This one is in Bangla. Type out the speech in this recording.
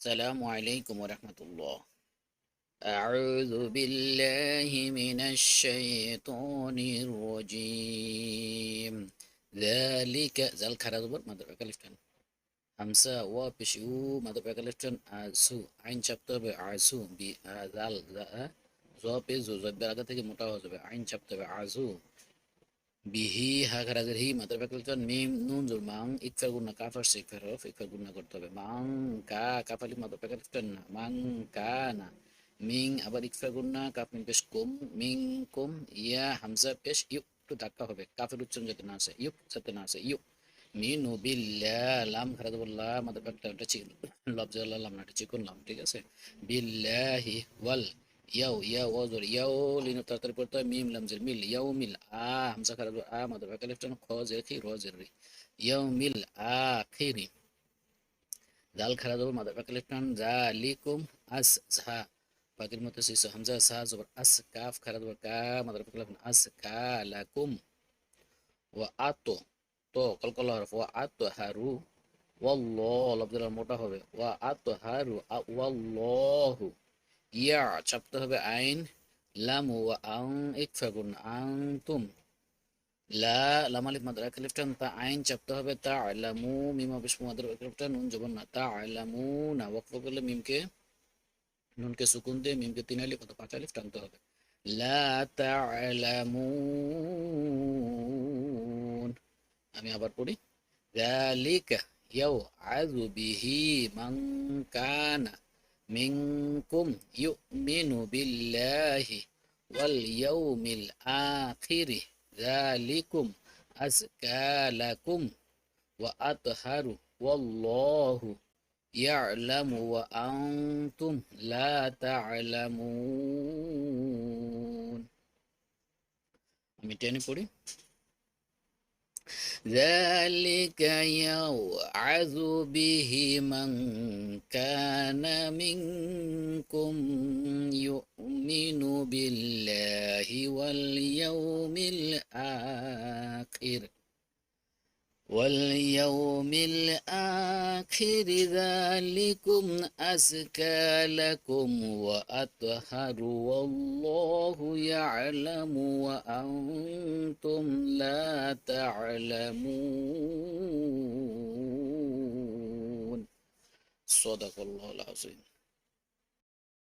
السلام عليكم ورحمة الله أعوذ بالله من الشيطان الرجيم ذلك زال كرادبر ماذا بكالفتن همسا وابشو ماذا بكالفتن آسو عين شابتو بآسو بآذال زا زوبي زو زبير آغا تجي متاوز بآين شابتو بآسو বিহি হা খারাজের হি মাত্র ব্যাকলচন মিম নুন জুর মাং ইকফার গুন্না কাফার সিকফার হরফ ইকফার গুন্না করতে হবে। মাং কা কাফালি মাত্র ব্যাকলচন না। মাং কা না। মিং আবার ইকফার গুন্না কাফ মিন পেশ কুম। মিং কুম ইয়া হামজা পেশ ইউক একটু ধাক্কা হবে। কাফের উচ্চারণ যাতে না আসে। ইউক যাতে না আসে। ইউক মিনু বিল্লাহ লাম খারাজ বললাহ মাত্র চিকন লাম না চিকন লাম, ঠিক আছে? বিল্লাহি ওয়াল ইয়াও ইয়াও ওজর ইয়াও লিনো তাড়াতাড়ি পড়তে হয় মিম লামজের মিল ইয়াও মিল আ হামজা খারাপ আ মাদার বাকা লেফটান খ জের খি র জের রি ইয়াও মিল আ খিরি জাল খারাপ মাদার বাকা লেফটান জালিকুম আস ঝা পাখির মতো শিশু হামজা সা জবর আস কাফ খারাপ কা মাদার বাকা লেফটান আস কা লাকুম ওয়া আতো তো কলকল হরফ ওয়া আতো হারু ওয়াল্লাহ লফজের মোটা হবে ওয়া আতো হারু ওয়াল্লাহু ইয়া চাপতে হবে আইন। লাম ওয়া আং ইকফা গুণ আং তুম লা, লাম আলিফ মাদ্রা লিফটান, তা আইন চাপতে হবে। তা আলামু মিমা বিসমু মাদ্রা লিফটান, নুন জবন না। তা আলামু না ওয়াকফ করলে মিমকে, নুনকে সুকুন দিয়ে মিমকে তিন আলিফ অথবা পাঁচ আলিফ টানতে হবে। লা তা তা'লামুন আমি আবার পড়ি। যালিকা ইয়াউআযু বিহি মিনকুম ইউমিনু বিল্লাহি ওয়াল ইয়াউমিল আখিরি যালিকুম আজকালাকুম ওয়া আতহারু ওয়াল্লাহু ইয়ালামু ওয়া আনতুম লা তা'লামুন আমি টেনে পড়ি ذلك يوعظ به من كان منكم يؤمن بالله واليوم الآخر. واليوم الآخر ذلكم أزكى لكم وأطهر والله يعلم وأنتم لا تعلمون. صدق الله العظيم.